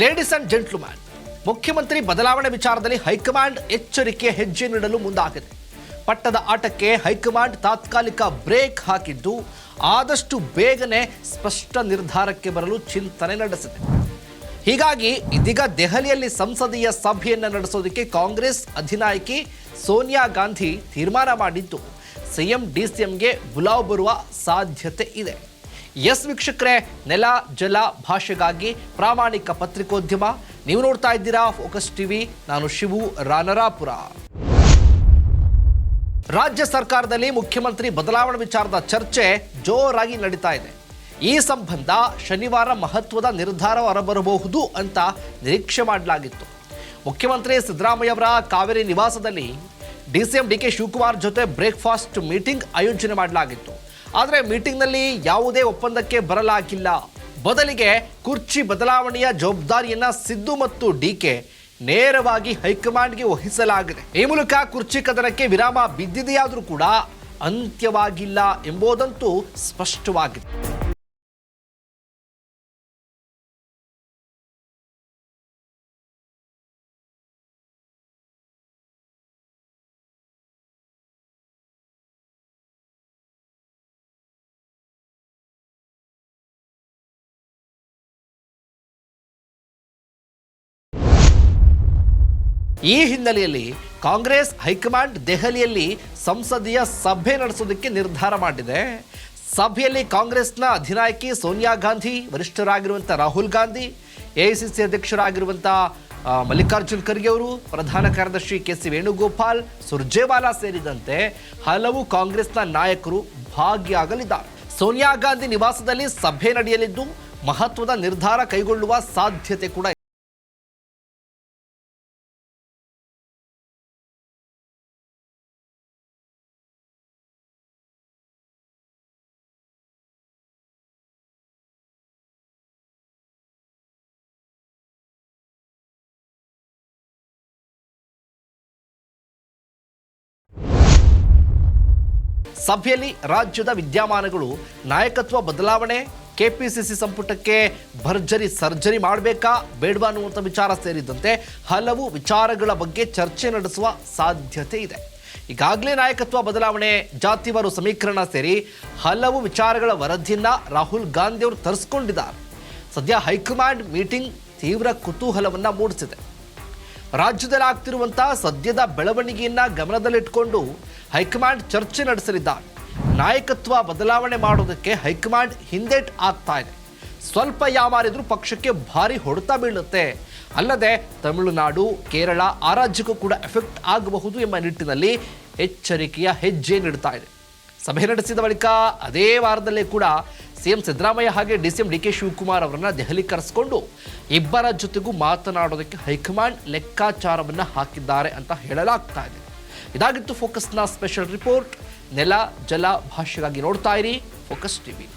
Ladies and ಜೆಂಟ್ಲುಮ್ಯಾನ್ ಮುಖ್ಯಮಂತ್ರಿ ಬದಲಾವಣೆ ವಿಚಾರದಲ್ಲಿ ಹೈಕಮಾಂಡ್ ಎಚ್ಚರಿಕೆ ಹೆಜ್ಜೆ ನೀಡಲು ಮುಂದಾಗಿದೆ. ಪಟ್ಟದ ಆಟಕ್ಕೆ ಹೈಕಮಾಂಡ್ ತಾತ್ಕಾಲಿಕ ಬ್ರೇಕ್ ಹಾಕಿದ್ದು ಆದಷ್ಟು ಬೇಗನೆ ಸ್ಪಷ್ಟ ನಿರ್ಧಾರಕ್ಕೆ ಬರಲು ಚಿಂತನೆ ನಡೆಸಿದೆ. ಹೀಗಾಗಿ ಇದೀಗ ದೆಹಲಿಯಲ್ಲಿ ಸಂಸದೀಯ ಸಭೆಯನ್ನು ನಡೆಸೋದಕ್ಕೆ ಕಾಂಗ್ರೆಸ್ ಅಧಿನಾಯಕಿ ಸೋನಿಯಾ ಗಾಂಧಿ ತೀರ್ಮಾನ ಮಾಡಿದ್ದು, ಸಿಎಂ, ಡಿಸಿಎಂಗೆ ಬುಲಾವ್ ಬರುವ ಸಾಧ್ಯತೆ ಇದೆ. ಎಸ್ ವೀಕ್ಷಕರೇ, ನೆಲ, ಜಲ ಭಾಷೆಗಾಗಿ ಪ್ರಾಮಾಣಿಕ ಪತ್ರಿಕೋದ್ಯಮ. ನೀವು ನೋಡ್ತಾ ಇದ್ದೀರಾ ಫೋಕಸ್ ಟಿವಿ, ನಾನು ಶಿವು ರಾನರಾಪುರ. ರಾಜ್ಯ ಸರ್ಕಾರದಲ್ಲಿ ಮುಖ್ಯಮಂತ್ರಿ ಬದಲಾವಣೆ ವಿಚಾರದ ಚರ್ಚೆ ಜೋರಾಗಿ ನಡೀತಾ ಇದೆ. ಈ ಸಂಬಂಧ ಶನಿವಾರ ಮಹತ್ವದ ನಿರ್ಧಾರ ಹೊರಬರಬಹುದು ಅಂತ ನಿರೀಕ್ಷೆ ಮಾಡಲಾಗಿತ್ತು. ಮುಖ್ಯಮಂತ್ರಿ ಸಿದ್ದರಾಮಯ್ಯ ಅವರ ಕಾವೇರಿ ನಿವಾಸದಲ್ಲಿ ಡಿಸಿಎಂ ಡಿ ಕೆ ಶಿವಕುಮಾರ್ ಜೊತೆ ಬ್ರೇಕ್ಫಾಸ್ಟ್ ಮೀಟಿಂಗ್ ಆಯೋಜನೆ ಮಾಡಲಾಗಿತ್ತು. ಆದರೆ ಮೀಟಿಂಗ್ನಲ್ಲಿ ಯಾವುದೇ ಒಪ್ಪಂದಕ್ಕೆ ಬರಲಾಗಿಲ್ಲ. ಬದಲಿಗೆ ಕುರ್ಚಿ ಬದಲಾವಣೆಯ ಜವಾಬ್ದಾರಿಯನ್ನು ಸಿದ್ದು ಮತ್ತು ಡಿಕೆ ನೇರವಾಗಿ ಹೈಕಮಾಂಡ್ಗೆ ವಹಿಸಲಾಗಿದೆ. ಈ ಮೂಲಕ ಕುರ್ಚಿ ಕದನಕ್ಕೆ ವಿರಾಮ ಬಿದ್ದಿದೆಯಾದರೂ ಕೂಡ ಅಂತ್ಯವಾಗಿಲ್ಲ ಎಂಬುದಂತೂ ಸ್ಪಷ್ಟವಾಗಿದೆ. ಈ ಹಿನ್ನೆಲೆಯಲ್ಲಿ ಕಾಂಗ್ರೆಸ್ ಹೈಕಮಾಂಡ್ ದೆಹಲಿಯಲ್ಲಿ ಸಂಸದೀಯ ಸಭೆ ನಡೆಸೋದಕ್ಕೆ ನಿರ್ಧಾರ ಮಾಡಿದೆ. ಸಭೆಯಲ್ಲಿ ಕಾಂಗ್ರೆಸ್ನ ಅಧಿನಾಯಕಿ ಸೋನಿಯಾ ಗಾಂಧಿ, ವರಿಷ್ಠರಾಗಿರುವಂಥ ರಾಹುಲ್ ಗಾಂಧಿ, ಎಐಸಿಸಿ ಅಧ್ಯಕ್ಷರಾಗಿರುವಂಥ ಮಲ್ಲಿಕಾರ್ಜುನ್ ಖರ್ಗೆ ಅವರು, ಪ್ರಧಾನ ಕಾರ್ಯದರ್ಶಿ ಕೆ ಸಿ ವೇಣುಗೋಪಾಲ್, ಸುರ್ಜೇವಾಲಾ ಸೇರಿದಂತೆ ಹಲವು ಕಾಂಗ್ರೆಸ್ನ ನಾಯಕರು ಭಾಗಿಯಾಗಲಿದ್ದಾರೆ. ಸೋನಿಯಾ ಗಾಂಧಿ ನಿವಾಸದಲ್ಲಿ ಸಭೆ ನಡೆಯಲಿದ್ದು, ಮಹತ್ವದ ನಿರ್ಧಾರ ಕೈಗೊಳ್ಳುವ ಸಾಧ್ಯತೆ ಕೂಡ ಸಭೆಯಲ್ಲಿ ರಾಜ್ಯದ ವಿದ್ಯಮಾನಗಳು, ನಾಯಕತ್ವ ಬದಲಾವಣೆ, ಕೆಪಿಸಿಸಿ ಸಂಪುಟಕ್ಕೆ ಭರ್ಜರಿ ಸರ್ಜರಿ ಮಾಡಬೇಕಾ ಬೇಡವಾ ಅನ್ನುವಂಥ ವಿಚಾರ ಸೇರಿದಂತೆ ಹಲವು ವಿಚಾರಗಳ ಬಗ್ಗೆ ಚರ್ಚೆ ನಡೆಸುವ ಸಾಧ್ಯತೆ ಇದೆ. ಈಗಾಗಲೇ ನಾಯಕತ್ವ ಬದಲಾವಣೆ, ಜಾತಿವಾರು ಸಮೀಕರಣ ಸೇರಿ ಹಲವು ವಿಚಾರಗಳ ವರದಿಯನ್ನ ರಾಹುಲ್ ಗಾಂಧಿ ಅವರು ತರಿಸ್ಕೊಂಡಿದ್ದಾರೆ. ಸದ್ಯ ಹೈಕಮಾಂಡ್ ಮೀಟಿಂಗ್ ತೀವ್ರ ಕುತೂಹಲವನ್ನು ಮೂಡಿಸಿದೆ. ರಾಜ್ಯದಲ್ಲಿ ಆಗ್ತಿರುವಂತಹ ಸದ್ಯದ ಬೆಳವಣಿಗೆಯನ್ನ ಗಮನದಲ್ಲಿಟ್ಟುಕೊಂಡು ಹೈಕಮಾಂಡ್ ಚರ್ಚೆ ನಡೆಸಲಿದ್ದಾರೆ. ನಾಯಕತ್ವ ಬದಲಾವಣೆ ಮಾಡೋದಕ್ಕೆ ಹೈಕಮಾಂಡ್ ಹಿಂದೇಟ್ ಆಗ್ತಾ ಇದೆ. ಸ್ವಲ್ಪ ಯಾಮಾರಿದ್ರೂ ಪಕ್ಷಕ್ಕೆ ಭಾರಿ ಹೊಡೆತ ಬೀಳುತ್ತೆ. ಅಲ್ಲದೆ ತಮಿಳುನಾಡು, ಕೇರಳ ಆ ರಾಜ್ಯಕ್ಕೂ ಕೂಡ ಎಫೆಕ್ಟ್ ಆಗಬಹುದು ಎಂಬ ನಿಟ್ಟಿನಲ್ಲಿ ಎಚ್ಚರಿಕೆಯ ಹೆಜ್ಜೆ ನೀಡ್ತಾ ಇದೆ. ಸಭೆ ನಡೆಸಿದ ಬಳಿಕ ಅದೇ ವಾರದಲ್ಲೇ ಕೂಡ ಸಿಎಂ ಸಿದ್ದರಾಮಯ್ಯ ಹಾಗೆ D C M D K Shivakumar ಅವರನ್ನು ದೆಹಲಿ ಕರೆಸಿಕೊಂಡು ಇಬ್ಬರ ಜೊತೆಗೂ ಮಾತನಾಡೋದಕ್ಕೆ ಹೈಕಮಾಂಡ್ ಲೆಕ್ಕಾಚಾರವನ್ನ ಹಾಕಿದ್ದಾರೆ ಅಂತ ಹೇಳಲಾಗ್ತಾ ಇದೆ. ಇದಾಗಿತ್ತು ಫೋಕಸ್ನ ಸ್ಪೆಷಲ್ ರಿಪೋರ್ಟ್. ನೆಲ, ಜಲ ಭಾಷೆಗಾಗಿ ನೋಡ್ತಾ ಇರಿ. Focus TV.